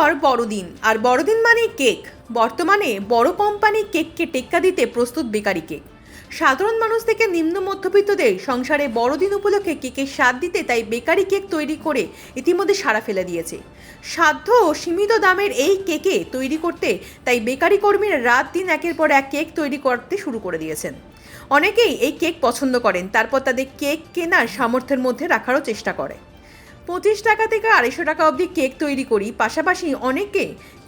পর বড়দিন। আর বড়দিন মানে কেক। বর্তমানে বড় কোম্পানি কেককে টেক্কা দিতে প্রস্তুত বেকারি কেক। সাধারণ মানুষ থেকে নিম্ন মধ্যবিত্তদের সংসারে বড়দিন উপলক্ষে কেকের স্বাদ দিতে তাই বেকারি কেক তৈরি করে ইতিমধ্যে সাড়া ফেলে দিয়েছে। সাধ্য ও সীমিত দামের এই কেকে তৈরি করতে তাই বেকারি কর্মীরা রাত দিন একের পর এক কেক তৈরি করতে শুরু করে দিয়েছেন। অনেকেই এই কেক পছন্দ করেন, তারপর তাদের কেক কেনার সামর্থ্যের মধ্যে রাখারও চেষ্টা করে। পঁচিশ টাকা থেকে আড়াইশো টাকা অবধি কেক তৈরি করি। পাশাপাশি অনেকে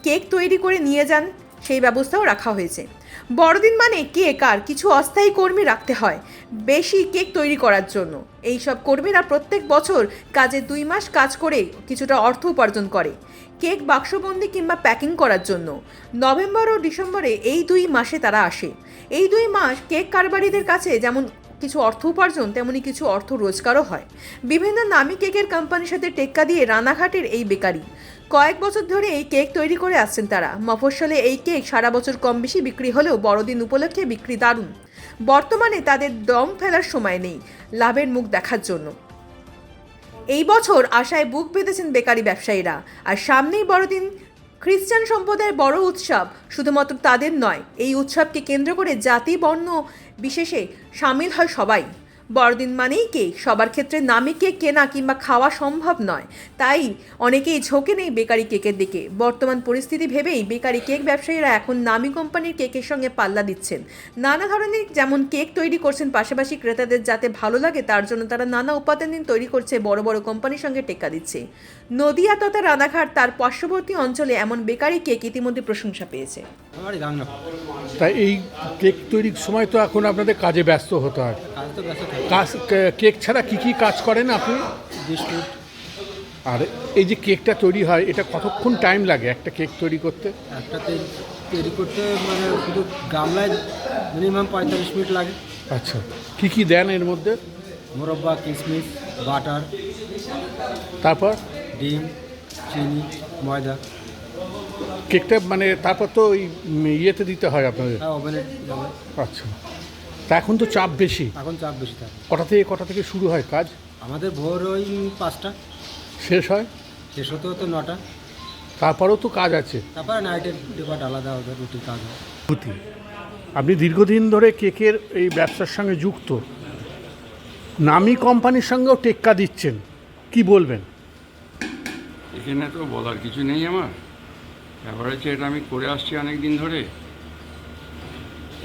কেক তৈরি করে নিয়ে যান, সেই ব্যবস্থাও রাখা হয়েছে। বড়দিন মানে কেক আর কিছু অস্থায়ী কর্মী রাখতে হয়, বেশি কেক তৈরি করার জন্য। এই সব কর্মীরা প্রত্যেক বছর কাজে দুই মাস কাজ করে কিছুটা অর্থ উপার্জন করে। কেক বাক্সবন্দি কিংবা প্যাকিং করার জন্য। নভেম্বর ও ডিসেম্বরে এই দুই মাসে তারা আসে। এই দুই মাস কেক কারবারিদের কাছে যেমন কিছু অর্থ উপার্জন, তেমনি কিছু অর্থ রোজগারও হয়। বিভিন্ন নামী কেকের কোম্পানির সাথে টেক্কা দিয়ে রানাঘাটের এই বেকারি। কয়েক বছর ধরে এই কেক তৈরি করে আসছেন তারা। মফস্বলে এই কেক সারা বছর কম বেশি বিক্রি হলেও বড়দিন উপলক্ষে বিক্রি দারুণ। বর্তমানে তাদের দম ফেলার সময় নেই, লাভের মুখ দেখার জন্য। এই বছর আশায় বুক বেঁধেছেন বেকারি ব্যবসায়ীরা। আর সামনেই বড়দিন খ্রিস্টান সম্প্রদায়ের বড় উৎসব শুধুমাত্র তাদের নয়, এই উৎসবকে কেন্দ্র করে জাতি, বর্ণ বিশেষে সামিল হয় সবাই। বড়দিন মানেই কেক। সবার ক্ষেত্রে নামি কেক কেনা কিংবা খাওয়া সম্ভব নয়। তাই অনেকেই ঝোঁকে নেই বেকারি কেকের দিকে। বর্তমান পরিস্থিতি ভেবেই বেকারি কেক ব্যবসায়ীরা এখন নামি কোম্পানির কেকের সঙ্গে পাল্লা দিচ্ছেন। নানা ধরনের যেমন কেক তৈরি করছেন পাশাপাশি ক্রেতাদের যাতে ভালো লাগে তার জন্য তারা নানা উপাদান তৈরি করছে বড় বড় কোম্পানির সঙ্গে টেক্কা দিচ্ছে। নদিয়া তথা রানাঘাট তার পার্শ্ববর্তী অঞ্চলে এমন বেকারি কেক ইতিমধ্যে প্রশংসা পেয়েছে। তাই এই কেক তৈরির সময় তো এখন আপনাদের কাজে ব্যস্ত হতে হয়। কাজ তো ব্যস্ত থাকি। কাজ কেক ছাড়া কি কি কাজ করেন আপনি? বিস্কুট। আর এই যে কেকটা তৈরি হয় এটা কতক্ষণ টাইম লাগে একটা কেক তৈরি করতে? একটা তৈরি তৈরি করতে মানে শুধু গামলায় মিনিমাম পঁয়তাল্লিশ মিনিট লাগে। আচ্ছা কি কি দেন এর মধ্যে? মোরব্বা কিশমিশ বাটার তারপর? ডিম চিনি ময়দা। কেকটা মানে তারপর তো ওই ইয়েতে দিতে হয় আপনাদের? হ্যাঁ ওভেনে যাবে। আচ্ছা। তা এখন তো চাপ বেশি। এখন চাপ বেশি থাকে। কটা থেকে কটা থেকে শুরু হয় কাজ? আমাদের ভোর ওই পাঁচটা। শেষ হয়? শেষ হতে হতে নটা। তারপরেও তো কাজ আছে। তারপরে নাইটের ডিপার্ট আলাদা ওদের রুটির কাজ হয়। আপনি দীর্ঘদিন ধরে কেকের এই ব্যবসার সঙ্গে যুক্ত। নামি কোম্পানির সঙ্গেও টেক্কা দিচ্ছেন। কি বলবেন? এখানে তো বলার কিছু নেই আমার। ব্যাপার হচ্ছে এটা আমি করে আসছি অনেক দিন ধরে।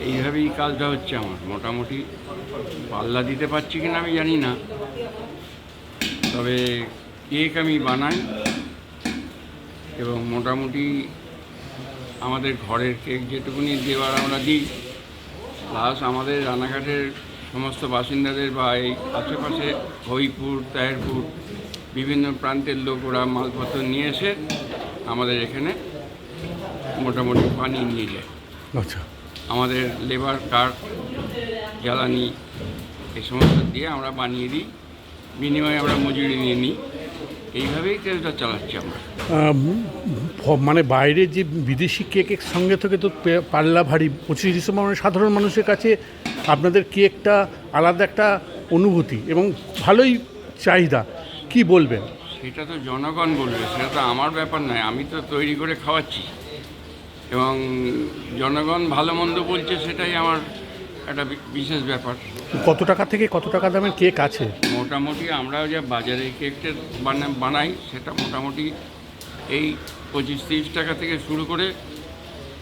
এইভাবেই কাজটা হচ্ছে আমার। মোটামুটি পাল্লা দিতে পারছি কিনা আমি জানি না। তবে কেক আমি বানাই এবং মোটামুটি আমাদের ঘরের কেক যেটুকুনি দেওয়ার আমরা দিই প্লাস আমাদের রানাঘাটের সমস্ত বাসিন্দাদের বা এই আশেপাশে হইপুর তাহেরপুর, বিভিন্ন প্রান্তের লোক ওরা মালপত্র নিয়ে এসে আমাদের এখানে মোটামুটি বানিয়ে নিয়ে যায় আচ্ছা। আমাদের লেবার কার্ড জ্বালানি এই সমস্ত দিয়ে আমরা বানিয়ে দিই। বিনিময়ে আমরা মজুরি নিয়ে নিই। এইভাবেই তেলটা চালাচ্ছি আমরা। মানে বাইরে যে বিদেশি কেকের সঙ্গে থেকে তো পাল্লা ভারী। পঁচিশ ডিসেম্বর মানে সাধারণ মানুষের কাছে আপনাদের কেকটা আলাদা একটা অনুভূতি এবং ভালোই চাহিদা। কি বলবেন? সেটা তো জনগণ বলবে সেটা তো আমার ব্যাপার নয়। আমি তো তৈরি করে খাওয়াচ্ছি। এবং জনগণ ভালো মন্দ বলছে সেটাই আমার একটা বিশেষ ব্যাপার। কত টাকা থেকে কত টাকা দামের কেক আছে? মোটামুটি আমরা যে বাজারে কেকটা বানা- বানাই সেটা মোটামুটি এই পঁচিশ তিরিশ টাকা থেকে শুরু করে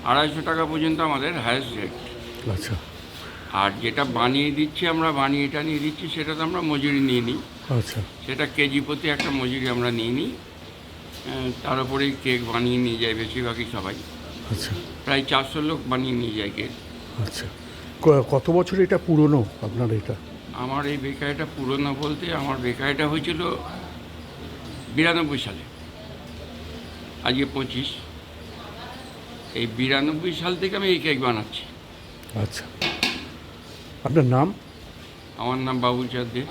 আড়াইশো টাকা পর্যন্ত আমাদের হায়েস্ট রেট আচ্ছা। আর যেটা বানিয়ে দিচ্ছি আমরা বানিয়ে টানিয়ে দিচ্ছি সেটা তো আমরা মজুরি নিয়ে নিই। আচ্ছা। সেটা কেজি প্রতি একটা মজুরি আমরা নিয়ে নিই। তার উপরেই কেক বানিয়ে নিয়ে যায় বেশিরভাগই সবাই। আচ্ছা। প্রায় চারশো লোক বানিয়ে নিয়ে যায় কেক আচ্ছা। কত বছর এটা পুরনো আপনার এটা? আমার এই বেকারিটা পুরনো বলতে আমার বেকারিটা হয়েছিল বিরানব্বই সালে। আজকে পঁচিশ। এই বিরানব্বই সাল থেকে আমি এই কেক বানাচ্ছি। আচ্ছা। আপনার নাম? আমার নাম বাবুল চাঁদ দে।